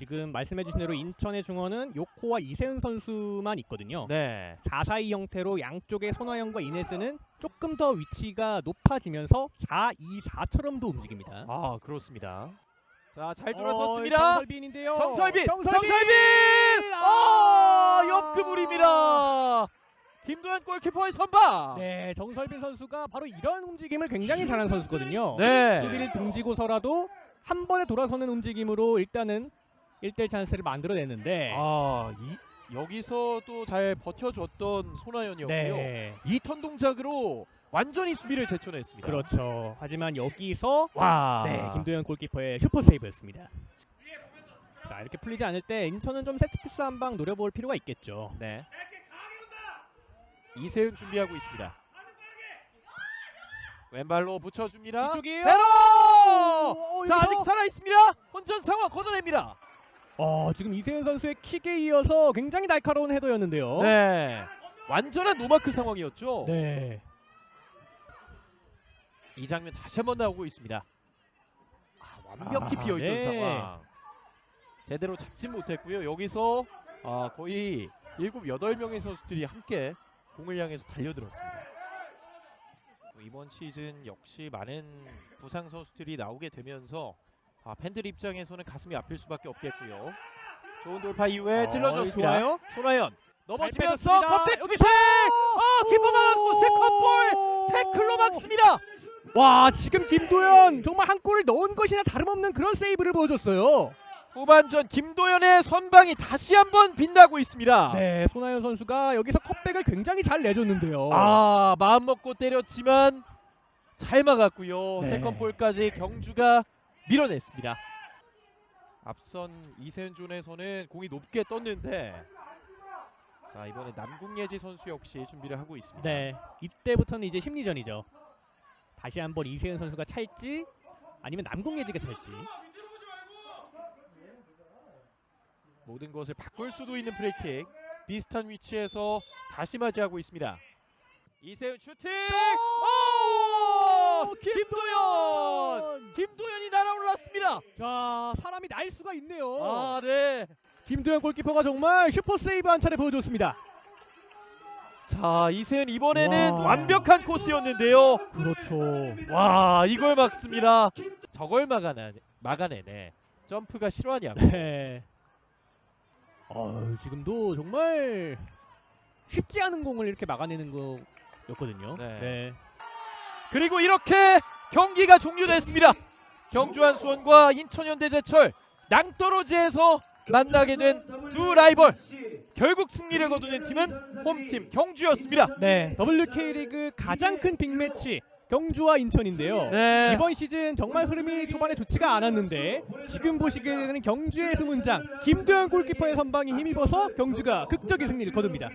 지금 말씀해주신 대로 인천의 중원은 요코와 이세은 선수만 있거든요. 네. 4-4-2 형태로 양쪽의 손화영과 이네스는 조금 더 위치가 높아지면서 4-2-4처럼도 움직입니다. 아 그렇습니다. 자잘 어, 돌아섰습니다. 정설빈인데요. 정설빈, 정설빈. 정설빈, 아 옆그물입니다. 김도현 골키퍼의 선방. 네, 정설빈 선수가 바로 이런 움직임을 굉장히 잘하는 선수거든요. 네. 수비를 등지고서라도 한 번에 돌아서는 움직임으로 일단은 1대1 찬스를 만들어냈는데 아 이, 여기서도 잘 버텨줬던 손아연이었고요. 네. 이 턴 동작으로 완전히 수비를 제쳐냈습니다. 그렇죠. 하지만 여기서 와. 네, 김도현 골키퍼의 슈퍼 세이브였습니다. 자, 이렇게 풀리지 않을 때 인천은 좀 세트피스 한 방 노려볼 필요가 있겠죠. 네. 이세은 준비하고 있습니다. 왼발로 붙여줍니다. 이쪽이에요. 오, 자 여기서- 아직 살아 있습니다. 혼전 상황 걷어냅니다. 어, 지금 이세은 선수의 킥에 이어서 굉장히 날카로운 헤더였는데요. 네. 완전한 노마크 상황이었죠. 네. 이 장면 다시 한번 나오고 있습니다. 아, 완벽히 아, 비어 있던 네. 상황. 제대로 잡지 못했고요. 여기서 아, 거의 7, 8명의 선수들이 함께 공을 향해서 달려들었습니다. 뭐 이번 시즌 역시 많은 부상 선수들이 나오게 되면서 아, 팬들 입장에서는 가슴이 아플 수밖에 없겠고요. 좋은 돌파 이후에 어, 찔러줬습니다. 좋아요. 손아연 넘어지면서 빼줬습니다. 컵백 여기 슈팅! 아, 막았고 세컨볼 태클로 막습니다. 와, 지금 김도현 정말 한 골을 넣은 것이나 다름없는 그런 세이브를 보여줬어요. 후반전 김도현의 선방이 다시 한번 빛나고 있습니다. 네, 손아연 선수가 여기서 컵백을 굉장히 잘 내줬는데요. 아 마음 먹고 때렸지만 잘 막았고요. 네. 세컨볼까지 경주가 밀어냈습니다. 앞선 이세은존에서는 공이 높게 떴는데 자 이번에 남궁예지 선수 역시 준비를 하고 있습니다. 네, 이때부터는 이제 심리전이죠. 다시 한번 이세은 선수가 찰지 아니면 남궁예지가 찰지. 모든 것을 바꿀 수도 있는 프리킥 비슷한 위치에서 다시 맞이하고 있습니다. 이세은 슈팅! 오! 날아올랐습니다. 자, 사람이 날 수가 있네요. 아, 네. 김도현 골키퍼가 정말 슈퍼 세이브 한 차례 보여줬습니다. 자, 이세은 이번에는 와. 완벽한 코스였는데요. 그렇죠. 와, 이걸 막습니다. 저걸 막아내 막아내네. 점프가 실화냐? 네. 어, 지금도 정말 쉽지 않은 공을 이렇게 막아내는 거였거든요. 네. 네. 그리고 이렇게 경기가 종료됐습니다. 경주한 수원과 인천현대 제철 낭떠러지에서 만나게 된 두 라이벌. 결국 승리를 거두는 팀은 홈팀 경주였습니다. 네, WK리그 가장 큰 빅매치 경주와 인천인데요. 네. 이번 시즌 정말 흐름이 초반에 좋지가 않았는데 지금 보시게 되는 경주의 수문장 김도현 골키퍼의 선방이 힘입어서 경주가 극적인 승리를 거둡니다.